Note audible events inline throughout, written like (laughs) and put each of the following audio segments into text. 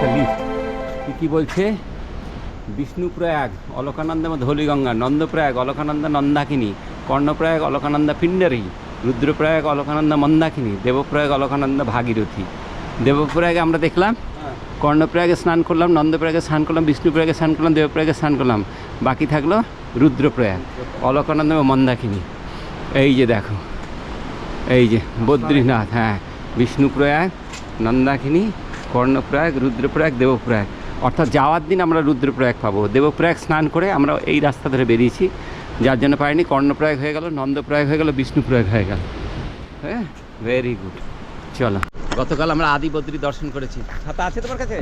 একটা লিস্ট কি কি বলছে? বিষ্ণুপ্রয়াগ অলকানন্দ ধলিগঙ্গা নন্দপ্রয়াগ অলকানন্দ নন্দাকিনী কর্ণপ্রয়াগ অলকানন্দ পিণ্ডারী রুদ্রপ্রয়াগ অলকানন্দ মন্দাকিনী দেবপ্রয়াগ অলকানন্দ ভাগীরথী। দেবপ্রয়াগে আমরা দেখলাম কর্ণপ্রয়াগে স্নান করলাম নন্দপ্রয়াগে স্নান করলাম বিষ্ণুপ্রয়াগে স্নান করলাম দেবপ্রয়াগে স্নান করলাম। বাকি থাকল রুদ্রপ্রয়াগ অলকানন্দ এবং মন্দাকিনী। এই যে দেখো এই যে বদ্রীনাথ হ্যাঁ বিষ্ণুপ্রয়াগ নন্দাকিনী কর্ণপ্রয়াগ রুদ্রপ্রয়াগ দেবপ্রয়াগ অর্থাৎ যাওয়ার দিন আমরা রুদ্রপ্রয়াগ পাবো। দেবপ্রয়াগ স্নান করে আমরা এই রাস্তা ধরে বেরিয়েছি। যার জন্য পাইনি কর্ণপ্রয়াগ হয়ে গেল নন্দপ্রয়াগ হয়ে গেল বিষ্ণুপ্রয়াগ হয়ে গেল। হ্যাঁ? ভেরি গুড চলো। গতকাল আমরা আদি বদ্রী দর্শন করেছি। ছাতা আছে তোমার কাছে?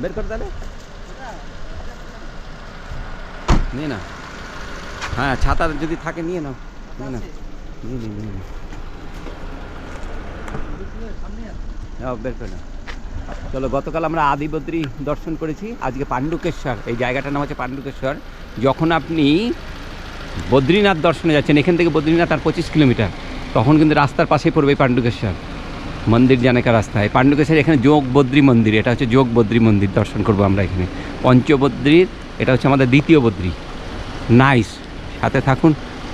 বের করে তাহলে। নিয়ে না হ্যাঁ ছাতা যদি থাকে নিয়ে নাও। নিয়ে নাও। নিয়ে নিয়ে নাও, বের করে নাও। চলো, গতকাল আমরা আদিবদ্রী দর্শন করেছি। আজকে পাণ্ডুকেশ্বর, এই জায়গাটার নাম হচ্ছে পাণ্ডুকেশ্বর। যখন আপনি বদ্রীনাথ দর্শনে যাচ্ছেন, এখান থেকে বদ্রীনাথ আর পঁচিশ কিলোমিটার, তখন কিন্তু রাস্তার পাশেই পড়বে পাণ্ডুকেশ্বর। মন্দির জানেকা রাস্তায় পাণ্ডুকেশ্বর এখানে যোগ বদ্রী মন্দির, এটা হচ্ছে যোগ বদ্রী মন্দির দর্শন করব আমরা এখানে। পঞ্চবদ্রীর, এটা হচ্ছে আমাদের দ্বিতীয় বদ্রী। নাইস। সাথে থাকুন,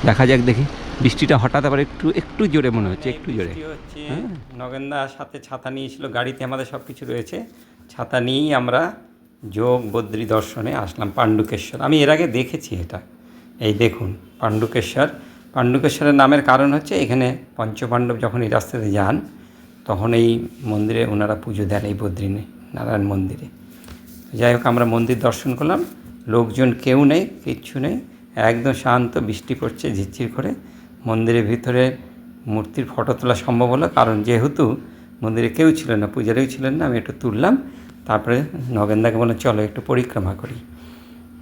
দেখা যাক দেখি। বৃষ্টিটা হঠাৎ আবার একটু একটু জোরে মনে হচ্ছে একটু জোরে। হচ্ছে নগেনদার সাথে ছাতা নিয়েছিল গাড়িতে আমাদের সব কিছু রয়েছে। ছাতা নিয়েই আমরা যোগ বদ্রী দর্শনে আসলাম পাণ্ডুকেশ্বর। আমি এর আগে দেখেছি এটা। এই দেখুন পাণ্ডুকেশ্বর। পাণ্ডুকেশ্বরের নামের কারণ হচ্ছে এখানে পঞ্চপাণ্ডব যখন এই রাস্তাতে যান তখন এই মন্দিরে ওনারা পুজো দেন এই বদ্রীনে নারায়ণ মন্দিরে। যাই হোক আমরা মন্দির দর্শন করলাম। লোকজন কেউ নেই কিচ্ছু নেই। একদম শান্ত বৃষ্টি পড়ছে ঝিরঝির করে। মন্দিরের ভিতরে মূর্তির ফটো তোলা সম্ভব হলো, কারণ যেহেতু মন্দিরে কেউ ছিল না, পূজারেও ছিলেন না, আমি একটু তুললাম, তারপরে নগেন্দাকে বললাম, চলো একটু পরিক্রমা করি।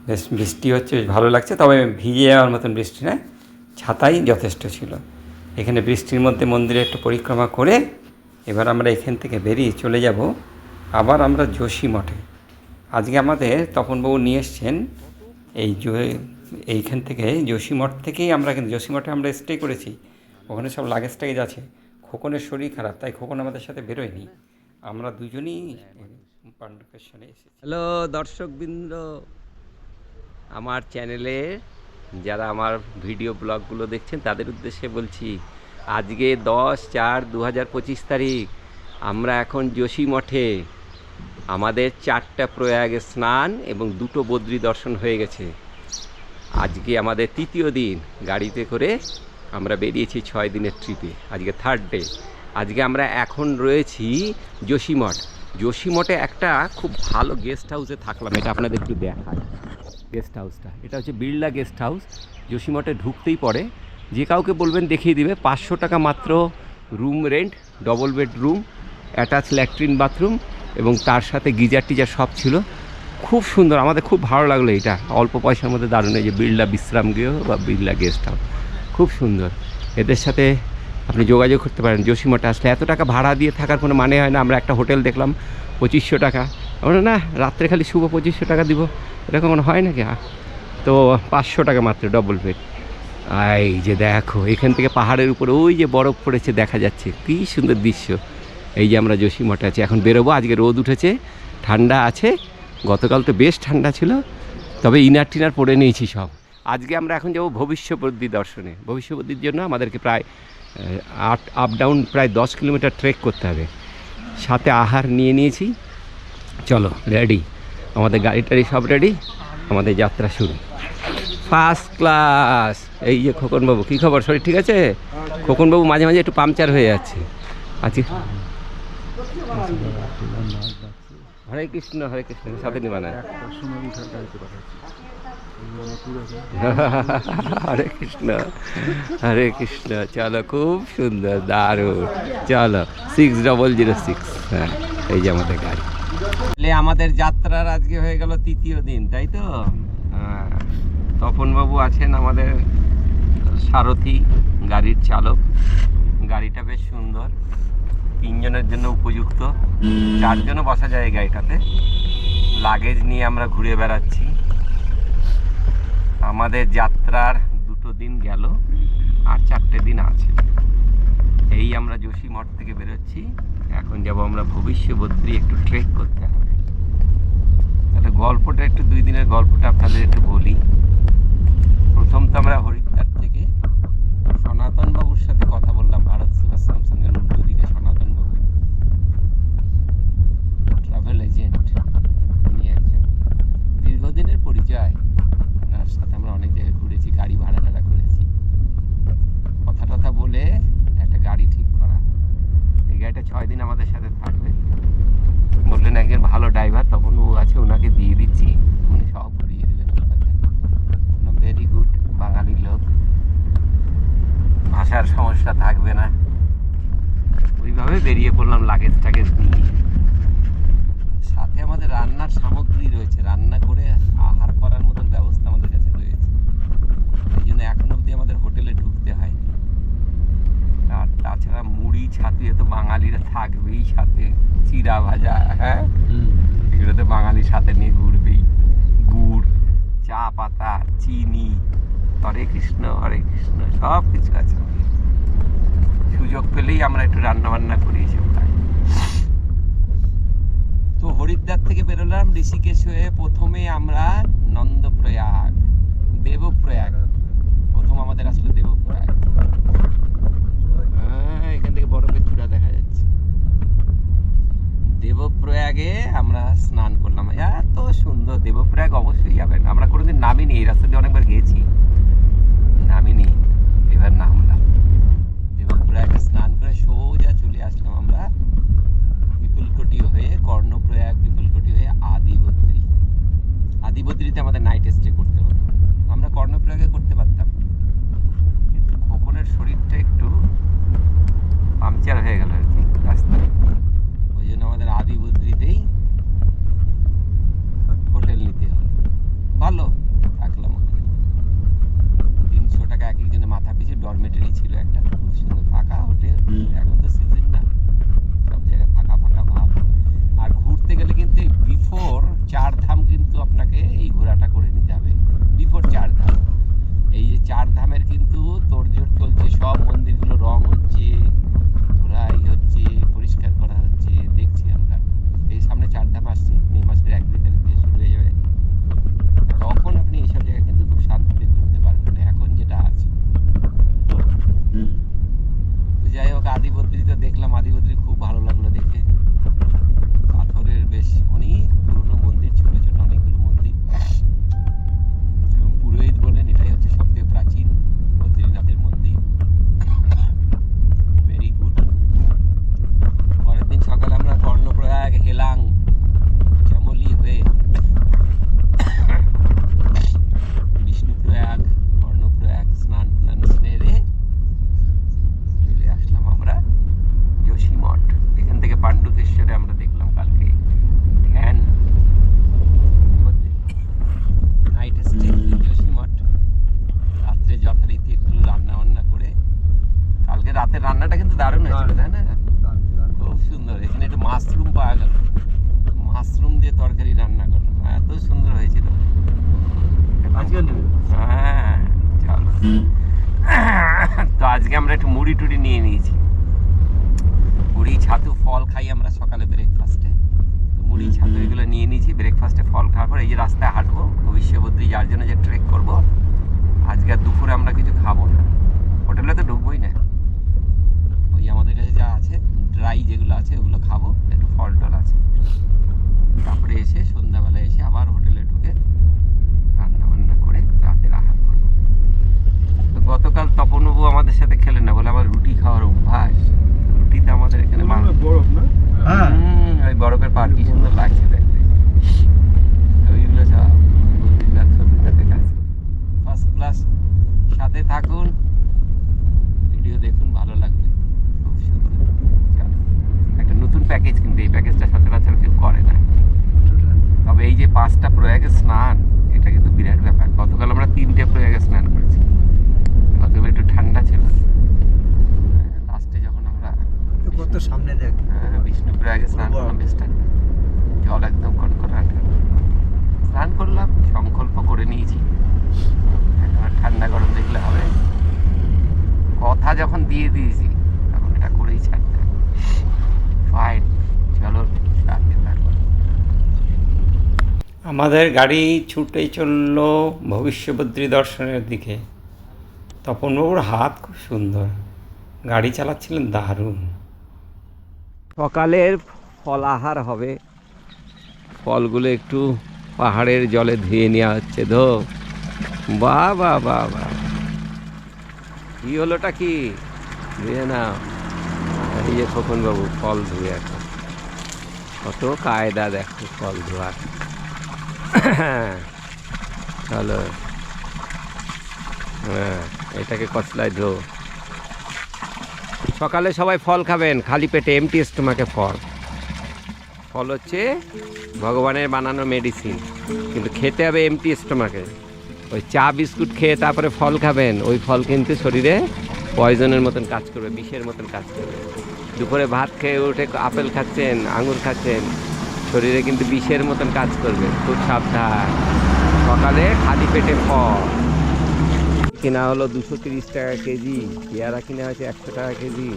বেশ বৃষ্টি হচ্ছে, বেশ ভালো লাগছে, তবে ভিজে যাওয়ার মতন বৃষ্টি নয়, ছাতাই যথেষ্ট ছিল। এখানে বৃষ্টির মধ্যে মন্দিরে একটু পরিক্রমা করে এবার আমরা এখান থেকে বেরিয়ে চলে যাব, আবার আমরা যোশী মঠে। আজকে আমাদের তপনবাবু নিয়ে এসছেন এই এইখান থেকে যোশী মঠ থেকেই আমরা কিন্তু যোশী মঠে আমরা স্টে করেছি। ওখানে সব লাগেজ টাগেজ আছে। খোকনের শরীর খারাপ, তাই খোকন আমাদের সাথে বেরোয়নি। আমরা দুজনেই পাণ্ডুকেশ্বরে এসেছি। হ্যালো দর্শকবৃন্দ, আমার চ্যানেলে যারা আমার ভিডিও ব্লগগুলো দেখছেন, তাদের উদ্দেশ্যে বলছি, আজকে দশ চার দু হাজার পঁচিশ তারিখ, আমরা এখন যোশী মঠে আমাদের চারটা প্রয়াগে স্নান এবং দুটো বদ্রী দর্শন হয়ে গেছে। আজকে আমাদের তৃতীয় দিন গাড়িতে করে আমরা বেরিয়েছি ছয় দিনের ট্রিপে। আজকে থার্ড ডে আজকে আমরা এখন রয়েছি যোশীমঠ। যোশীমঠে একটা খুব ভালো গেস্ট হাউসে থাকলাম। এটা আপনাদের একটু দেখায় গেস্ট হাউসটা এটা হচ্ছে বিড়লা গেস্ট হাউস যোশীমঠে ঢুকতেই পড়ে। যে কাউকে বলবেন দেখিয়ে দিবে। পাঁচশো টাকা মাত্র room rent double bedroom attach latrine bathroom এবং তার সাথে গিজার টিজার সব ছিল। খুব সুন্দর, আমাদের খুব ভালো লাগল এটা। অল্প পয়সার মধ্যে দারুণ এই যে বিড়লা বিশ্রাম গৃহ বা বিড়লা গেস্ট হাউস খুব সুন্দর। এদের সাথে আপনি যোগাযোগ করতে পারেন। যোশীমঠে আসলে এত টাকা ভাড়া দিয়ে থাকার কোনো মানে হয় না। আমরা একটা হোটেল দেখলাম, পঁচিশশো টাকা। আমরা না, রাত্রে খালি শুভ পঁচিশশো টাকা দিব। এরকম কোনো হয় নাকি? তো পাঁচশো টাকা মাত্র ডবল বেড এই যে দেখো, এখান থেকে পাহাড়ের উপরে ওই যে বরফ পড়েছে, দেখা যাচ্ছে। কী সুন্দর দৃশ্য। এই যে আমরা যোশীমঠে আছি, এখন বেরোবো। আজকে রোদ উঠেছে, ঠান্ডা আছে। গতকাল তো বেশ ঠান্ডা ছিল, তবে ইনার টিনার পরে নিয়েছি সব। আজকে আমরা এখন যাব ভবিষ্যবদ্রী দর্শনে। ভবিষ্যবদ্রীর জন্য আমাদেরকে প্রায় আট আপ ডাউন প্রায় দশ কিলোমিটার ট্রেক করতে হবে। সাথে আহার নিয়ে নিয়েছি। চলো রেডি আমাদের গাড়ি টাড়ি সব রেডি আমাদের যাত্রা শুরু। ফার্স্ট ক্লাস এই যে খোকনবাবু, কী খবর? শরীর ঠিক আছে? খোকনবাবু মাঝে মাঝে একটু পাংচার হয়ে যাচ্ছে। আজকে হরে কৃষ্ণ হরে কৃষ্ণ সাথে নিবা না। (laughs) হরে কৃষ্ণ হরে কৃষ্ণ চলো খুব সুন্দর দারুণ। চলো সিক্স ডবল জিরো সিক্স হ্যাঁ এই যে আমাদের গাড়ি। তাহলে আমাদের যাত্রার আজকে হয়ে গেল তৃতীয় দিন তাই তো? হ্যাঁ তপনবাবু আছেন আমাদের সারথি গাড়ির চালক। গাড়িটা বেশ সুন্দর। তিনজনের জন্য উপযুক্ত। চারজনও বসা যায় গাড়িটাতে। লাগেজ নিয়ে আমরা ঘুরে বেড়াচ্ছি। আমাদের যাত্রার দুটো দিন গেল আর চারটে দিন আছে। এই আমরা যোশী মঠ থেকে বেরোচ্ছি। এখন যাব আমরা ভবিষ্যবদ্রী একটু ট্রেক করতে হবে। একটা গল্পটা, একটু দুই দিনের গল্পটা আপনাদের একটু বলি। প্রথম তো আমরা হরিদ্বার থেকে সনাতন বাবুর সাথে কথা শেষ হয়ে প্রথমে আমরা নন্দপ্রয়াগ, দেবপ্রয়াগ। প্রথম আমাদের আসলো দেবপ্রয়াগ। হ্যাঁ, এখান থেকে বরফের চূড়া দেখা যাচ্ছে। দেবপ্রয়াগে আমরা স্নান করলাম। এত সুন্দর দেবপ্রয়াগ অবশ্যই যাবেন। আমরা কোনোদিন নামিনি, এই রাস্তা দিয়ে অনেকবার গিয়েছি নামিনি, এবার নামলাম। দেবপ্রয়াগে স্নান করে সোজা চলে আসলাম আমরা বিপুলকটি হয়ে কর্ণপ্রয়াগ, বিপুলকটি হয়ে আদিবদ্রী আদিবদ্রিতে আমাদের নাইট স্টে করতে হতো আমরা কর্ণপ্রয়াগে করতে পারতাম। কিন্তু খোকনের শরীরটা একটু পাংচার হয়ে গেল আর কি রাস্তায়। ওই জন্য আমাদের আদিবদ্রিতেই হোটেল নিতে হয় ভালো। আমাদের গাড়ি ছুটে চলল ভবিষ্যবদ্রী দর্শনের দিকে। তপনবাবুর হাত খুব সুন্দর। গাড়ি চালাচ্ছিলেন দারুণ। সকালের ফলাহার হবে। ফলগুলো একটু পাহাড়ের জলে ধুয়ে নেওয়া হচ্ছে ধো বা বা বা বা। কি হলোটা কি? ধুয়ে না এই যে তপনবাবু ফল ধুয়ে এখন। কত কায়দা দেখো ফল ধোয়া চলো হ্যাঁ এটাকে কচলায় ধো। সকালে সবাই ফল খাবেন, খালি পেটে এমটি স্টোমাকে ফল। ফল হচ্ছে ভগবানের বানানো মেডিসিন কিন্তু খেতে হবে এমটি স্টোমাকে ওই চা, বিস্কুট খেয়ে তারপরে ফল খাবেন, ওই ফল কিন্তু শরীরে পয়জনের মতন কাজ করবে, বিষের মতন কাজ করবে। দুপুরে ভাত খেয়ে উঠে আপেল খাচ্ছেন, আঙুর খাচ্ছেন শরীরে কিন্তু বিষের মতন কাজ করবে। খুব সাবধান। সকালে খালি পেটে ফল কেনা হলো দুশো তিরিশ টাকা কেজি। পেয়ারা কিনা হয়েছে একশো টাকা কেজি।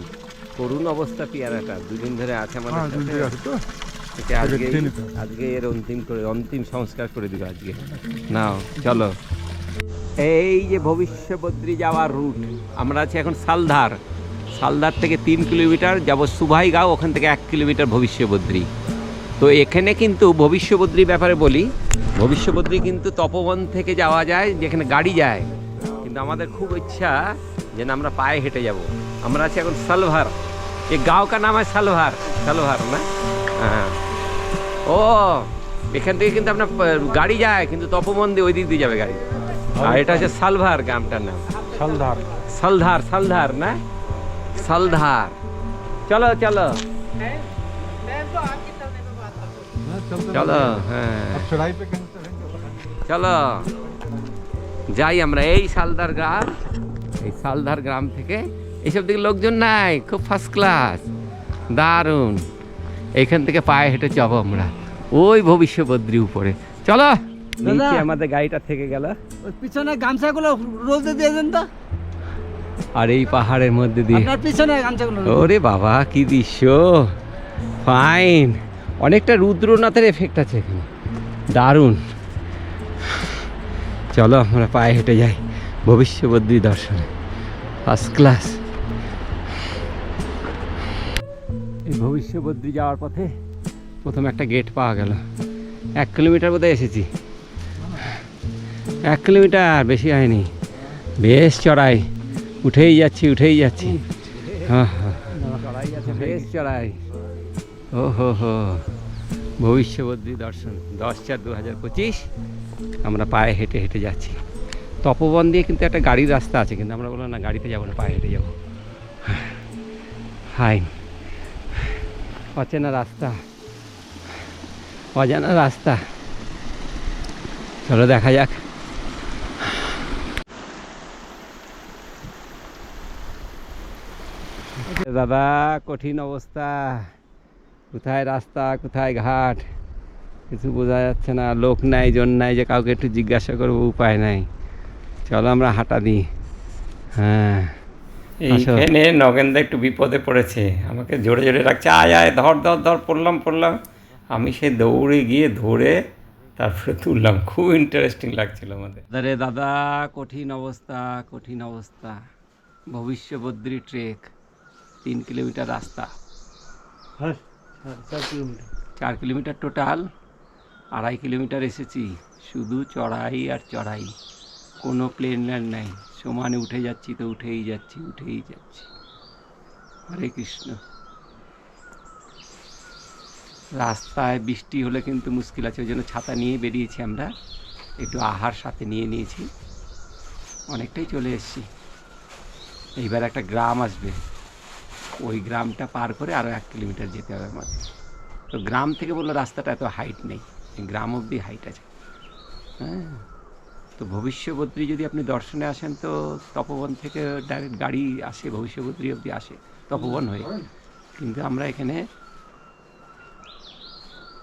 করুণ অবস্থা পেয়ারাটা দুদিন ধরে আছে আমাদের হ্যাঁ, আজকে। আজকে এর অন্তিম করে অন্তিম সংস্কার করে দিব আজকে। নাও চলো। এই যে ভবিষ্যবদ্রী যাওয়ার রুট। আমরা আছি এখন সালধার। সালধার থেকে তিন কিলোমিটার যাব সুভাইগাঁও ওখান থেকে এক কিলোমিটার ভবিষ্যবদ্রী। তো এখানে কিন্তু ভবিষ্যবদ্রী ব্যাপারে বলি। ভবিষ্যবদ্রী কিন্তু তপবন থেকে যাওয়া যায় যেখানে গাড়ি যায়। কিন্তু আমাদের খুব ইচ্ছা যে আমরা পায়ে হেঁটে যাব। আমরা আছি এখন সালভার এই গাঁও কা নাম আছে সালভার সালভার না? হ্যাঁ। ও এখান থেকে কিন্তু আপনার গাড়ি যায় কিন্তু তপবন দিয়ে ওই দিক দিয়ে যাবে গাড়ি। আর এটা হচ্ছে সালভার গ্রামটার নাম। সালধার। সালধার সালধার না? সালধার। চলো চলো। চলো। হ্যাঁ। চলো যাই আমরা এই সালদার গ্রাম এই সালদার গ্রাম থেকে এইসব দিকে লোকজন নাই খুব ফার্স্ট ক্লাস দারুণ। এখান থেকে পায়ে হেঁটে যাব আমরা। ওই ভবিষ্য ভবিষ্যবদ্রি উপরে। চলো। আমাদের গাড়িটা থেকে গেল। পিছনে গামছাগুলো রোদে দিয়ে দেন তো। আর এই পাহাড়ের মধ্যে দিয়ে পিছনে গামছাগুলো ওরে বাবা কি দৃশ্য। ফাইন অনেকটা রুদ্রনাথের এফেক্ট আছে এখানে। দারুণ। চলো আমরা পায়ে হেঁটে যাই ভবিষ্যবদ্রী দর্শনে। ফার্স্ট ক্লাস এই ভবিষ্যবদ্রী যাওয়ার পথে প্রথম একটা গেট পাওয়া গেল। এক কিলোমিটার বোধহয় এসেছি। এক কিলোমিটার বেশি হয়নি। বেশ চড়াই। উঠেই যাচ্ছি উঠেই যাচ্ছি। হ্যাঁ হ্যাঁ। বেশ চড়াই। ও হো দর্শন, দশ চার দু হাজার পঁচিশ, আমরা পায়ে হেঁটে হেঁটে যাচ্ছি। তপবন দিয়ে কিন্তু একটা গাড়ির রাস্তা আছে, কিন্তু আমরা বললাম না, গাড়িতে যাব না, পায়ে হেঁটে যাব। হাই। অচেনা রাস্তা। অজানা রাস্তা। চলো দেখা যাক। দাদা, কঠিন অবস্থা। কোথায় রাস্তা কোথায় ঘাট? কিছু বোঝা যাচ্ছে না লোক নাই জন নাই যে কাউকে একটু জিজ্ঞাসা করব উপায় নাই। চলো আমরা হাঁটা দিই। হ্যাঁ। এইখানে নগেনদা একটু বিপদে পড়েছে। আমাকে জোরে জোরে রাখছে আয় আয় ধর ধর ধর পড়লাম পড়লাম। আমি সে দৌড়ে গিয়ে ধরে তারপরে তুললাম। খুব ইন্টারেস্টিং লাগছিল আমাদের। আরে দাদা কঠিন অবস্থা কঠিন অবস্থা। ভবিষ্যবদ্রী ট্রেক তিন কিলোমিটার রাস্তা। হ্যাঁ, চার কিলোমিটার। টোটাল, আড়াই কিলোমিটার এসেছি। শুধু চড়াই আর চড়াই, কোনো প্লেন ল্যান্ড নাই। সমানে উঠে যাচ্ছি তো উঠেই যাচ্ছি উঠেই যাচ্ছি। হরে কৃষ্ণ। রাস্তায় বৃষ্টি হলে কিন্তু মুশকিল আছে, ওই জন্য ছাতা নিয়ে বেরিয়েছি আমরা। একটু আহার সাথে নিয়ে নিয়েছি। অনেকটাই চলে এসেছি। এইবার একটা গ্রাম আসবে। ওই গ্রামটা পার করে আরও এক কিলোমিটার যেতে হবে আমাদের। তো গ্রাম থেকে বলল রাস্তাটা এত হাইট নেই, গ্রাম অবধি হাইট আছে। হ্যাঁ? তো ভবিষ্যবদ্রী যদি আপনি দর্শনে আসেন তো তপবন থেকে ডাইরেক্ট গাড়ি আসে, ভবিষ্যবদ্রী অবধি আসে, তপবন হয়ে। কিন্তু আমরা এখানে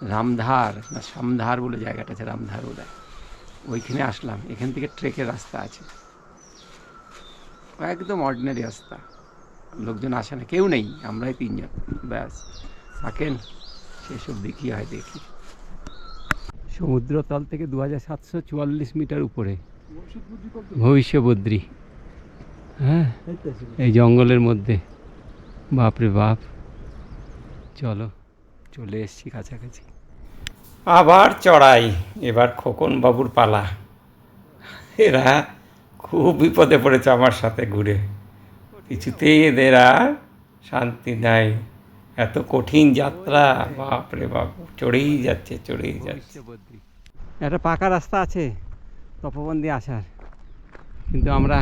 রামধার না সামধার বলে জায়গাটা আছে, রামধার বলে। ওইখানে আসলাম, এখান থেকে ট্রেকের রাস্তা আছে। একদম অর্ডিনারি রাস্তা। লোকজন আসে না, কেউ নেই, আমরাই তিনজন, ব্যাস। থাকেন সেসব দেখি হয় দেখি। সমুদ্রতল থেকে দু হাজার সাতশো চুয়াল্লিশ মিটার উপরে। ভবিষ্যবদ্রী। হ্যাঁ এই জঙ্গলের মধ্যে। বাপরে বাপ। চলো, চলে এসছি কাছাকাছি। আবার চড়াই, এবার খোকন বাবুর পালা। এরা খুব বিপদে পড়েছে আমার সাথে ঘুরে। কিছুতেই এদের আর শান্তি নাই। এত কঠিন যাত্রা। বাপরে বাপ চড়েই যাচ্ছে চড়েই যাচ্ছে। একটা পাকা রাস্তা আছে তপবন দিয়ে আসার। কিন্তু আমরা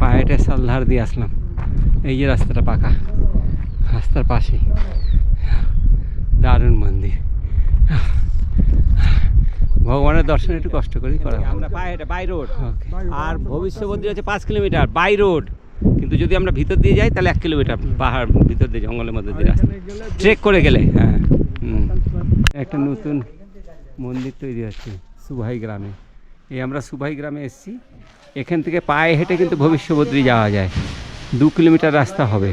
পায়েটে সালধার দিয়ে আসলাম। এই যে রাস্তাটা পাকা রাস্তার পাশেই। দারুণ মন্দির। ভগবানের দর্শন একটু কষ্ট করেই করা। আমরা বাই রোড। আর ভবিষ্যবদ্রী হচ্ছে পাঁচ কিলোমিটার বাই রোড। কিন্তু যদি আমরা ভিতর দিয়ে যাই তাহলে এক কিলোমিটার পাহাড় ভিতর দিয়ে জঙ্গলের মধ্যে দিয়ে রাস্তা ট্রেক করে গেলে হ্যাঁ। একটা নতুন মন্দির তৈরি হচ্ছে সুভাই গ্রামে। এই আমরা সুভাই গ্রামে এসেছি। এখান থেকে পায়ে হেঁটে কিন্তু ভবিষ্যবদ্রী যাওয়া যায়। দু কিলোমিটার রাস্তা হবে।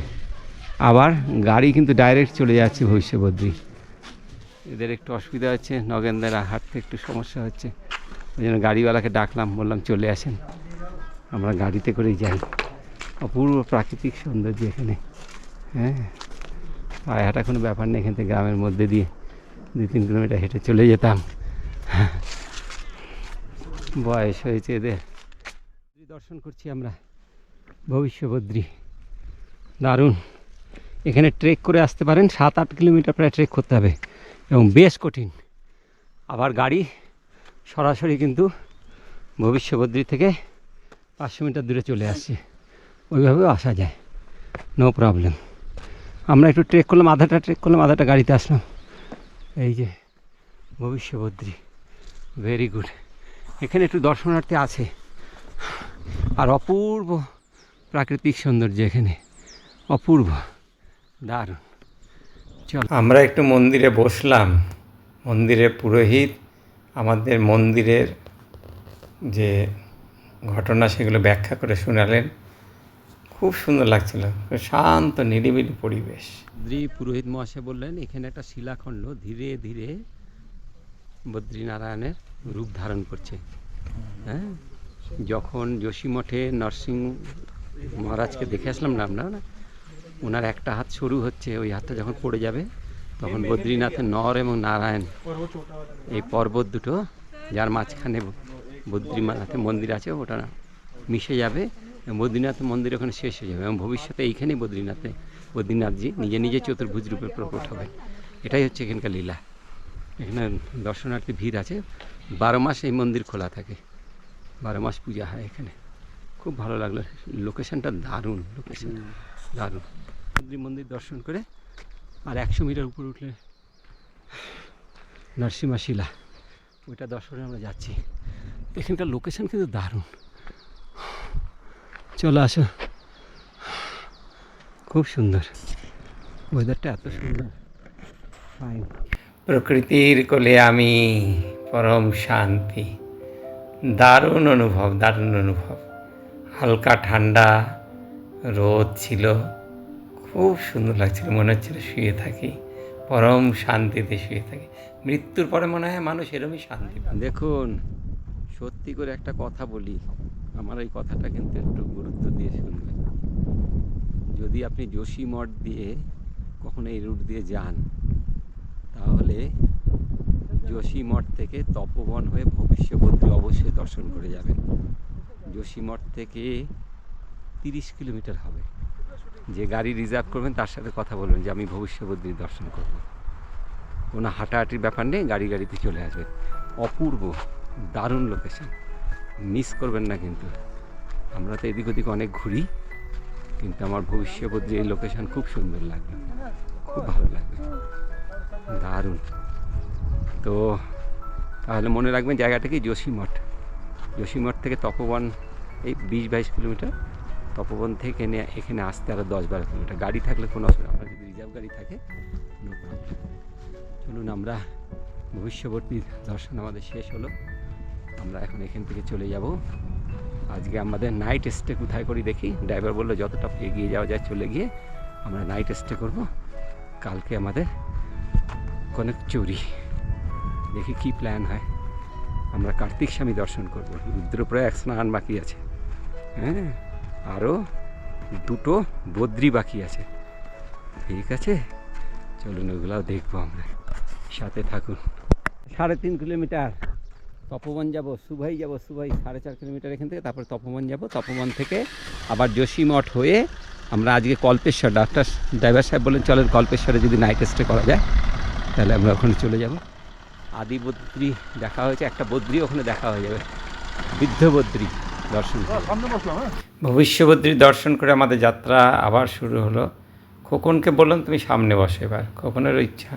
আবার গাড়ি কিন্তু ডাইরেক্ট চলে যাচ্ছে ভবিষ্যবদ্রী। এদের একটু অসুবিধা হচ্ছে নগেনদের হাঁটতে একটু সমস্যা হচ্ছে। ওই জন্য গাড়িওয়ালাকে ডাকলাম বললাম চলে আসেন। আমরা গাড়িতে করেই যাই। অপূর্ব প্রাকৃতিক সৌন্দর্য এখানে হ্যাঁ? পায়ে হাঁটা কোনো ব্যাপার নেই এখান থেকে গ্রামের মধ্যে দিয়ে দুই তিন কিলোমিটার হেঁটে চলে যেতাম। বয়স হয়েছে এদের। দর্শন করছি আমরা। ভবিষ্যবদ্রী। দারুণ। এখানে ট্রেক করে আসতে পারেন, সাত আট কিলোমিটার প্রায় ট্রেক করতে হবে এবং বেশ কঠিন। আবার গাড়ি সরাসরি কিন্তু ভবিষ্যবদ্রী থেকে পাঁচশো মিটার দূরে চলে আসছে। ওইভাবেও আসা যায়। নো প্রবলেম আমরা একটু ট্রেক করলাম, আধাটা ট্রেক করলাম, আধাটা গাড়িতে আসলাম। এই যে ভবিষ্যবদ্রী ভেরি গুড এখানে একটু দর্শনার্থী আছে। আর অপূর্ব প্রাকৃতিক সৌন্দর্য এখানে। অপূর্ব। দারুণ। চল। আমরা একটু মন্দিরে বসলাম। মন্দিরে পুরোহিত, আমাদের মন্দিরের যে ঘটনা সেগুলো ব্যাখ্যা করে শোনালেন। খুব সুন্দর লাগছিল। শান্ত, নিরিবিলি পরিবেশ। বদ্রী পুরোহিত মহাশয় বললেন, এখানে একটা শিলাখণ্ড ধীরে ধীরে বদ্রীনারায়ণের রূপ ধারণ করছে। হ্যাঁ? যখন যোশীমঠে নরসিং মহারাজকে দেখে আসলাম না আমরা না ওনার একটা হাত সরু হচ্ছে, ওই হাতটা যখন পড়ে যাবে, তখন বদ্রীনাথের নর এবং নারায়ণ, এই পর্বত দুটো, যার মাঝখানে বদ্রীনাথের মন্দির আছে, ওটা মিশে যাবে বদ্রীনাথ মন্দির ওখানে শেষ হয়ে যাবে এবং ভবিষ্যতে এইখানেই বদ্রীনাথে বদ্রীনাথজি নিজে নিজে চতুর্ভুজ রূপে প্রকট হবেন এটাই হচ্ছে এখানকার লীলা। এখানে দর্শনার্থী ভিড় আছে। বারো মাস এই মন্দির খোলা থাকে। বারো মাস পূজা হয় এখানে। খুব ভালো লাগল। লোকেশনটা দারুণ লোকেশন দারুণ। মন্দির মন্দির দর্শন করে আর একশো মিটার উপরে উঠলে নরসিমা শিলা ওইটা দর্শনে আমরা যাচ্ছি। এখানকার লোকেশন কিন্তু দারুণ। চলে আসো। খুব সুন্দর। ওয়েদারটা এত সুন্দর। ফাইন প্রকৃতির কোলে আমি পরম শান্তি। দারুণ অনুভব দারুণ অনুভব। হালকা ঠান্ডা রোদ ছিল। খুব সুন্দর লাগছিল মনে হচ্ছিল শুয়ে থাকি। পরম শান্তিতে শুয়ে থাকি। মৃত্যুর পরে মনে হয় মানুষ এরমই শান্তি দেখুন সত্যি করে একটা কথা বলি। আমার এই কথাটা কিন্তু একটু গুরুত্ব দিয়ে শুনবেন। যদি আপনি যোশী মঠ দিয়ে কখনো এই রুট দিয়ে যান, তাহলে যোশী মঠ থেকে তপবন হয়ে ভবিষ্যবদ্রী অবশ্যই দর্শন করে যাবেন। যোশী মঠ থেকে তিরিশ কিলোমিটার হবে। যে গাড়ি রিজার্ভ করবেন, তার সাথে কথা বলবেন যে আমি ভবিষ্যবদ্রী দর্শন করব। কোনো হাঁটাহাঁটির ব্যাপার নেই, গাড়ি গাড়িতে চলে আসবে অপূর্ব, দারুণ লোকেশন মিস করবেন না কিন্তু। আমরা তো এদিক ওদিক অনেক ঘুরি, কিন্তু আমার ভবিষ্যবদ্রী এই লোকেশন খুব সুন্দর লাগবে, খুব ভালো লাগবে। দারুণ। তো তাহলে মনে রাখবেন জায়গাটা কি? যোশীমঠ। যোশীমঠ থেকে তপবন, এই বিশ বাইশ কিলোমিটার তপবন থেকে এনে এখানে আসতে আরও দশ বারো কিলোমিটার। গাড়ি থাকলে কোনো অসুবিধা আপনার যদি রিজার্ভ গাড়ি থাকে চলুন আমরা ভবিষ্যবর্তী দর্শন আমাদের শেষ হলো। আমরা এখন এখান থেকে চলে যাব। আজকে আমাদের নাইট স্টে কোথায় করি দেখি। ড্রাইভার বলল, যতটা এগিয়ে যাওয়া যায় চলে গিয়ে আমরা নাইট স্টে করব। কালকে আমাদের কনেক চুরি। দেখি কি প্ল্যান হয়। আমরা কার্তিক স্বামী দর্শন করব। রুদ্রপ্রয়াগ স্নান বাকি আছে। হ্যাঁ আরও দুটো বদ্রি বাকি আছে। ঠিক আছে, চলুন ওগুলাও দেখব আমরা। সাথে থাকুন। সাড়ে তিন কিলোমিটার। তপবন যাব সুভাই যাব সুভাই সাড়ে চার কিলোমিটার এখান থেকে তারপর তপবন যাব। তপবন থেকে আবার যোশীমঠ হয়ে আমরা আজকে কল্পেশ্বর ডাক্তার ড্রাইভার সাহেব বলেন চলেন কল্পেশ্বরে যদি নাইট স্টে করা যায় তাহলে আমরা ওখানে চলে যাব। আদি বদ্রি দেখা হয়েছে একটা বদ্রি ওখানে দেখা হয়ে যাবে। বৃদ্ধ বদ্রি দর্শন হ্যাঁ। ভবিষ্যবদ্রী দর্শন করে আমাদের যাত্রা আবার শুরু হলো। খোকনকে বললাম তুমি সামনে বসো এবার। খোকনের ইচ্ছা।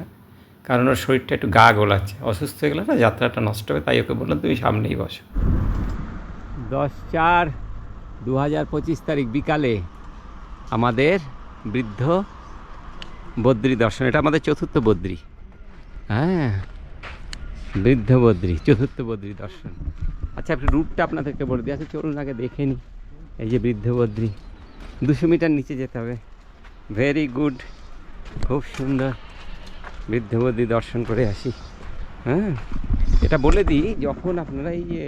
কারণ ওর শরীরটা একটু গা গোলাচ্ছে। অসুস্থ হয়ে গেলে না যাত্রাটা নষ্ট হবে, তাই ওকে বললাম, তুমি সামনেই বসো। দশ চার দু হাজার পঁচিশ তারিখ বিকালে আমাদের বৃদ্ধ বদ্রী দর্শন, এটা আমাদের চতুর্থ বদ্রী। হ্যাঁ বৃদ্ধ বদ্রী, চতুর্থ বদ্রী দর্শন। আচ্ছা আপনি রুটটা আপনাদেরকে বলে দিই। আচ্ছা চলুন আগে দেখে নিই। এই যে বৃদ্ধ বদ্রী, দুশো মিটার নিচে যেতে হবে। ভেরি গুড খুব সুন্দর। বৃদ্ধ বদ্রী দর্শন করে আসি। হ্যাঁ? এটা বলে দিই, যখন আপনারা এই যে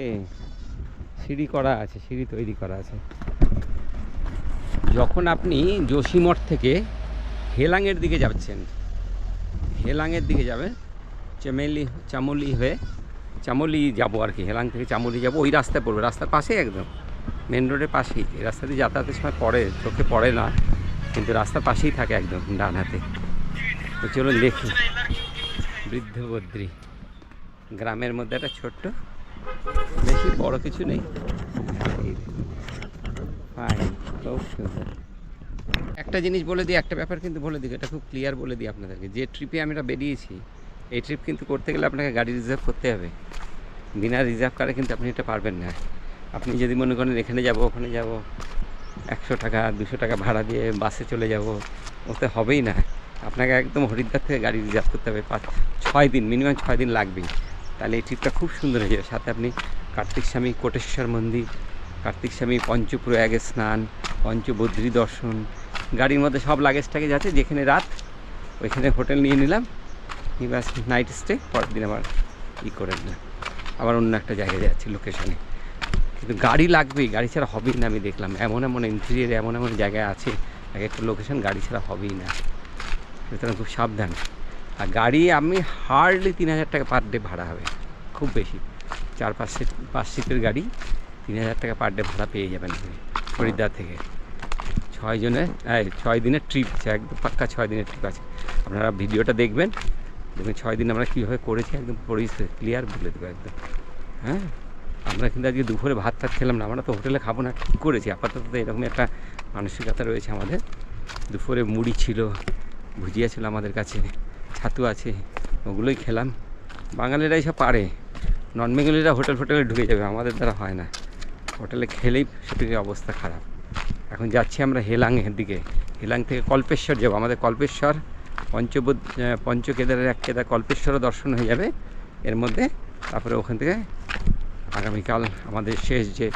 সিঁড়ি করা আছে, সিঁড়ি তৈরি করা আছে, যখন আপনি যোশীমঠ থেকে হেলাংয়ের দিকে যাচ্ছেন হেলাংয়ের দিকে যাবেন, চামেলি, চামলি হয়ে, চামলি যাব আর কি, হেলাং থেকে চামলি যাব, ওই রাস্তায় পড়বে, রাস্তার পাশেই একদম মেন রোডের পাশেই। এই যাতায়াতের সময় পড়ে, চোখে পড়ে না, কিন্তু রাস্তার পাশেই থাকে একদম ডান হাতে তো চলুন দেখি। বৃদ্ধ বদ্রী। গ্রামের মধ্যে একটা ছোট্ট, বেশি বড় কিছু নেই। একটা জিনিস বলে দিই, একটা ব্যাপার কিন্তু বলে দিই, এটা খুব ক্লিয়ার বলে দিই আপনাদেরকে। যে ট্রিপে আমরা বেরিয়েছি, এই ট্রিপ কিন্তু করতে গেলে আপনাকে গাড়ি রিজার্ভ করতে হবে। বিনা রিজার্ভ করে কিন্তু আপনি এটা পারবেন না। আপনি যদি মনে করেন এখানে যাব, ওখানে যাব, একশো টাকা, দুশো টাকা ভাড়া দিয়ে বাসে চলে যাব, ওতে হবেই না। আপনাকে একদম হরিদ্বার থেকে গাড়ি রিজার্ভ করতে হবে। পাঁচ, ছয় দিন মিনিমাম ছয় দিন লাগবেই। তাহলে এই ট্রিপটা খুব সুন্দর হয়ে যাবে। সাথে আপনি কার্তিক স্বামী, কোটেশ্বর মন্দির, কার্তিক স্বামী পঞ্চপ্রয়াগে স্নান, পঞ্চবদ্রী দর্শন, গাড়ির মধ্যে সব লাগেজটাকে যাচ্ছে। যেখানে রাত, ওইখানে হোটেল নিয়ে নিলাম। এবার নাইট স্টে পরের দিন আবার ই করে নিলাম। আবার অন্য একটা জায়গায় যাচ্ছি লোকেশনে কিন্তু গাড়ি লাগবেই, গাড়ি ছাড়া হবেই না আমি দেখলাম। এমন এমন ইন্টেরিয়ার এমন এমন জায়গায় আছে, এক একটা লোকেশন গাড়ি ছাড়া হবেই না। সুতরাং খুব সাবধান। আর গাড়ি আমি হার্ডলি তিন হাজার টাকা পার ডে ভাড়া হবে, খুব বেশি। চার পাঁচ সিট পাঁচ সিটের গাড়ি তিন হাজার টাকা পার ডে ভাড়া পেয়ে যাবেন হরিদ্বার থেকে। ছয় জনের ছয় দিনের ট্রিপ আছে, একদম পাক্কা ছয় দিনের ট্রিপ আছে। আপনারা ভিডিওটা দেখবেন দেখবেন ছয় দিন আমরা কীভাবে করেছি, একদম পরিষ্কার ক্লিয়ার বলে দেবো একদম। হ্যাঁ? আমরা কিন্তু আজকে দুপুরে ভাত টাত খেলাম না, আমরা তো হোটেলে খাব না, ঠিক করেছি। আপাতত তো এরকমই একটা মানসিকতা রয়েছে আমাদের। দুপুরে মুড়ি ছিল ভুজিয়া ছিল আমাদের কাছে, ছাতু আছে, ওগুলোই খেলাম। বাঙালিরা সব পারে। নন বেঙ্গলিরা হোটেল ফোটেলে ঢুকে যাবে, আমাদের দ্বারা হয় না। হোটেলে খেলেই শরীরের অবস্থা খারাপ। এখন যাচ্ছি আমরা হেলাংয়ের দিকে। হেলাং থেকে কল্পেশ্বর যাব। আমাদের কল্পেশ্বর, পঞ্চবুদ পঞ্চকেদারের এক কেদার কল্পেশ্বরও দর্শন হয়ে যাবে এর মধ্যে। তারপরে ওখান থেকে আগামীকাল আমাদের শেষ যে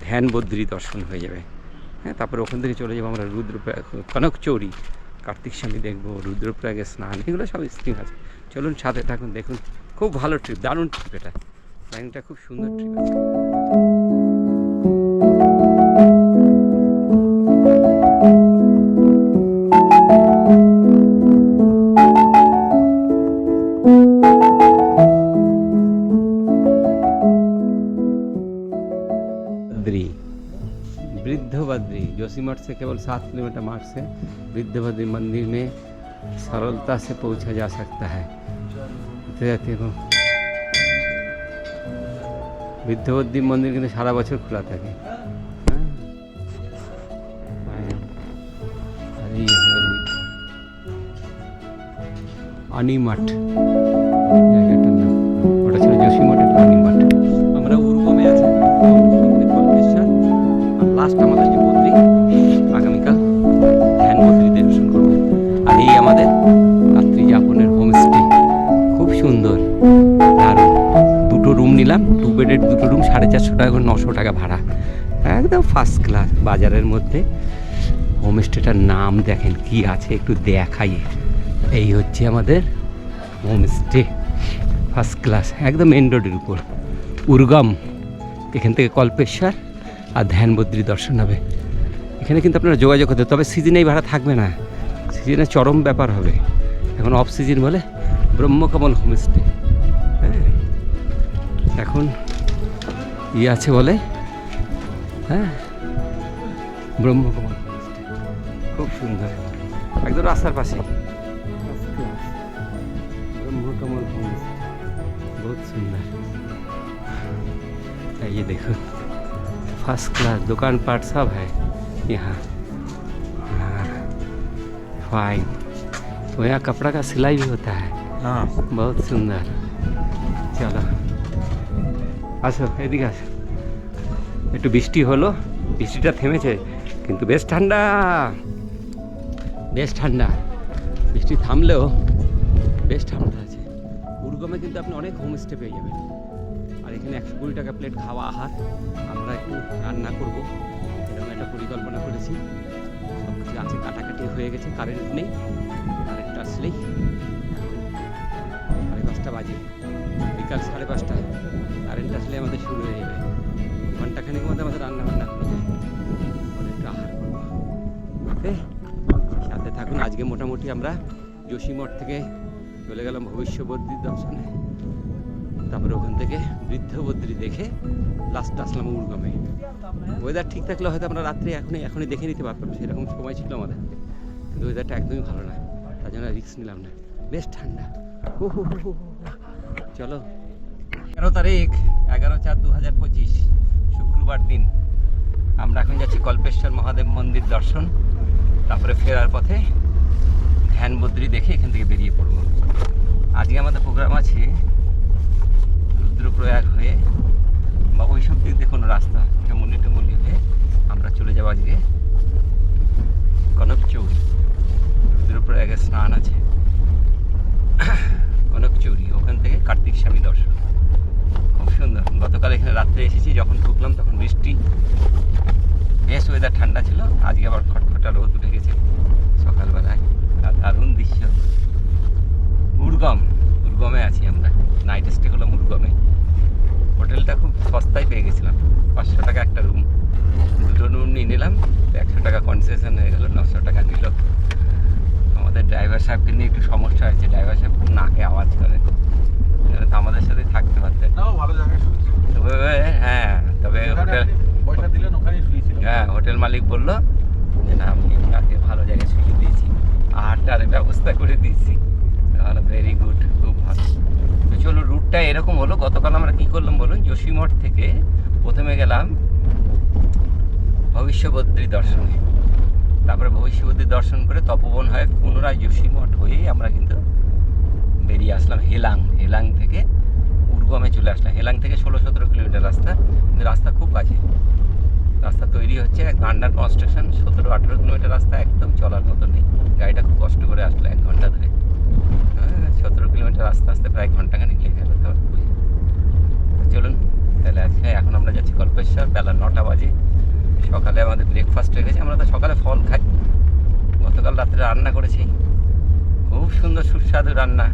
ধ্যান বদ্রী দর্শন হয়ে যাবে। হ্যাঁ তারপরে ওখান থেকে চলে যাব আমরা রুদ্রপ্রয়াগ কনকচৌরি। কার্তিক স্বামী দেখব রুদ্রপ্রাগে স্নান, এগুলো সব স্কিম আছে। চলুন সাথে থাকুন, দেখুন। খুব ভালো ট্রিপ দারুণ ট্রিপ এটা। প্ল্যানিংটা খুব সুন্দর ট্রিপ আছে। बद्री जोशीमठ से केवल सात किलोमीटर मार्ग से वृद्ध बद्री मंदिर में सरलता से पहुंचा जा सकता है দেখতে দেখো বৃদ্ধ বদ্রী মন্দির কিন্তু সারা বছর খোলা থাকে হ্যাঁ হ্যাঁ। আর এই হলো আনিমাঠ জায়গাটার নাম ওটা ছিল যোশীমঠ এটা আনিমাঠ আমরা উর্বমে আছি কল্পেশ্বর আর লাস্ট আমাদের আমাদের রাত্রি যাপনের হোমস্টে খুব সুন্দর। দারুণ দুটো রুম নিলাম টু বেডের দুটো রুম সাড়ে চারশো টাকা করে নশো টাকা ভাড়া। একদম ফার্স্ট ক্লাস বাজারের মধ্যে। হোমস্টেটার নাম দেখেন কি আছে, একটু দেখাই। এই হচ্ছে আমাদের হোমস্টে ফার্স্ট ক্লাস একদম মেন রোডের উপর। উর্গম, এখান থেকে কল্পেশ্বর আর ধ্যান বদ্রী দর্শন হবে। এখানে কিন্তু আপনারা যোগাযোগ করতে তবে সিজনেই ভাড়া থাকবে না। সিজনে চরম ব্যাপার হবে এখন অফ সিজন বলে ব্রহ্মকমল হোমস্টে হ্যাঁ এখন ইয়ে আছে বলে হ্যাঁ ব্রহ্মকমল হোমস্টে খুব সুন্দর একদম রাস্তার পাশে ब्रह्मकमल होम्स बहुत सुंदर ये देखो फर्स्ट क्लास दुकान पाट सब है यहाँ हाँ फाइन तो यहाँ कपड़ा का सिलाई भी होता है हाँ बहुत सुंदर চলো আসো এদিকে আসো একটু বৃষ্টি হলো বৃষ্টিটা থেমেছে কিন্তু বেশ ঠান্ডা বেশ ঠান্ডা বৃষ্টি থামলেও বেশ ঠান্ডা আছে উর্গমে কিন্তু আপনি অনেক হোমস্টে পেয়ে যাবেন আর এখানে একশো কুড়ি টাকা প্লেট খাওয়া আহার আমরা একটু রান্না করব এরকম একটা পরিকল্পনা করেছি সব কিছু আছে কাটাকাটি হয়ে গেছে কারেন্ট নেই। কারেন্ট আসলেই। সাড়ে পাঁচটা বাজে। বিকাল সাড়ে পাঁচটা। কারেন্ট আসলে আমাদের শুরু হয়ে যাবে। ঘন্টাখানেক মধ্যে আমাদের রান্না বান্না সাথে থাকুন। আজকে মোটামুটি আমরা যোশীমঠ থেকে চলে গেলাম ভবিষ্যবদ্রী দর্শনে। তারপরে ওখান থেকে বৃদ্ধবদ্রী দেখে লাস্ট আসলাম উর্গমে। ওয়েদার ঠিক থাকলে হয়তো আমরা রাত্রে এখনই এখনই দেখে নিতে পারতাম। সেরকম সময় ছিল আমাদের। কিন্তু ওয়েদারটা একদমই ভালো না। তার জন্য রিস্ক নিলাম না। বেশ ঠান্ডা। হু। চলো। এগারো তারিখ, এগারো চার দু হাজার পঁচিশ, শুক্রবার দিন। আমরা এখন যাচ্ছি কল্পেশ্বর মহাদেব মন্দির দর্শন। তারপরে ফেরার পথে ধ্যান বদ্রী দেখে এখান থেকে বেরিয়ে পড়ব। আজকে আমাদের প্রোগ্রাম আছে রুদ্রপ্রয়াগ হয়ে বা ওই সব দিক দিয়ে কোনো রাস্তা টমলি টমলি হয়ে আমরা চলে যাব আজকে কনকচৌরি রুদ্রপ্রয়াগে স্নান আছে। কনকচৌরি ওখান থেকে কার্তিক স্বামী দর্শন। খুব সুন্দর। গতকাল এখানে রাত্রে এসেছি, যখন ঢুকলাম তখন বৃষ্টি। বেশ ওয়েদার ঠান্ডা ছিল, আজকে আবার খটখটা রোদ উঠে গেছে সকালবেলায়। দারুণ দৃশ্য। উর্গম, উর্গমে আছি আমরা। নাইট স্টে হলাম উর্গমে। হোটেলটা খুব সস্তায় পেয়ে গেছিলাম। পাঁচশো টাকা একটা রুম। দুটো রুম নিয়ে নিলাম একশো টাকা কনসেশন হয়ে গেলো নশো টাকা নিল আমাদের ড্রাইভার সাহেবকে নিয়ে একটু সমস্যা হয়েছে ড্রাইভার সাহেব খুব নাকে আওয়াজ করে। তো আমাদের সাথে থাকতে পারতেন। তবে হ্যাঁ তবে হোটেল হ্যাঁ হোটেল মালিক বলল যে না আমি আপনাকে ভালো জায়গায় শুয়ে দিয়েছি। আহারটার ব্যবস্থা করে দিয়েছি। তাহলে ভেরি গুড খুব ভালো। তো চলো রুটটা এরকম হলো। গতকাল আমরা কী করলাম বলুন? যোশীমঠ থেকে প্রথমে গেলাম ভবিষ্যবদ্রী দর্শনে। তারপরে ভবিষ্যবদ্রী দর্শন করে তপবন হয়ে পুনরায় যোশীমঠ হয়েই আমরা কিন্তু বেরিয়ে আসলাম হেলাং। হেলাং থেকে উর্গমে চলে আসলাম। হেলাং থেকে ষোলো সতেরো কিলোমিটার রাস্তা। কিন্তু রাস্তা খুব কাছে রাস্তা তৈরি হচ্ছে আন্ডার কনস্ট্রাকশন। সতেরো, আঠেরো কিলোমিটার রাস্তা একদম চলার মতো নেই। গাড়িটা খুব কষ্ট করে আসলো এক ঘণ্টা ধরে। হ্যাঁ সতেরো কিলোমিটার আস্তে আস্তে প্রায় ঘন্টাখানিক লেগে গেল চলুন, তাহলে আজকে এখন আমরা যাচ্ছি কল্পেশ্বর। বেলা নটা বাজে। সকালে আমাদের ব্রেকফাস্ট হয়ে গেছে, আমরা তো সকালে ফল খাই। গতকাল রাত্রে রান্না করেছি। খুব সুন্দর সুস্বাদু রান্না।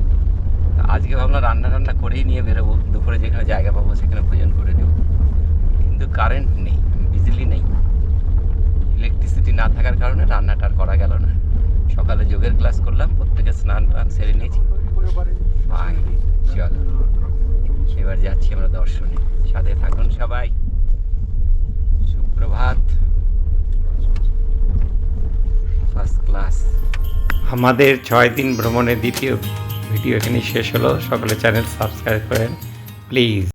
আজকে ভাবলাম রান্না রান্না করেই নিয়ে বেরোবো। দুপুরে যেখানে জায়গা পাবো, সেখানে ভোজন করে নেব। কিন্তু কারেন্ট নেই, বিজলি নেই। ইলেকট্রিসিটি না থাকার কারণে রান্নাটা আর করা গেল না। সকালে যোগের ক্লাস করলাম, প্রত্যেকে স্নান টান সেরে নিয়েছি। এবার যাচ্ছি আমরা দর্শনে। সাথে থাকুন সবাই। সুপ্রভাত। ফার্স্ট ক্লাস আমাদের ছয় দিন ভ্রমণের দ্বিতীয় ভিডিও এখানে শেষ হলো। সকলে চ্যানেল সাবস্ক্রাইব করেন। প্লিজ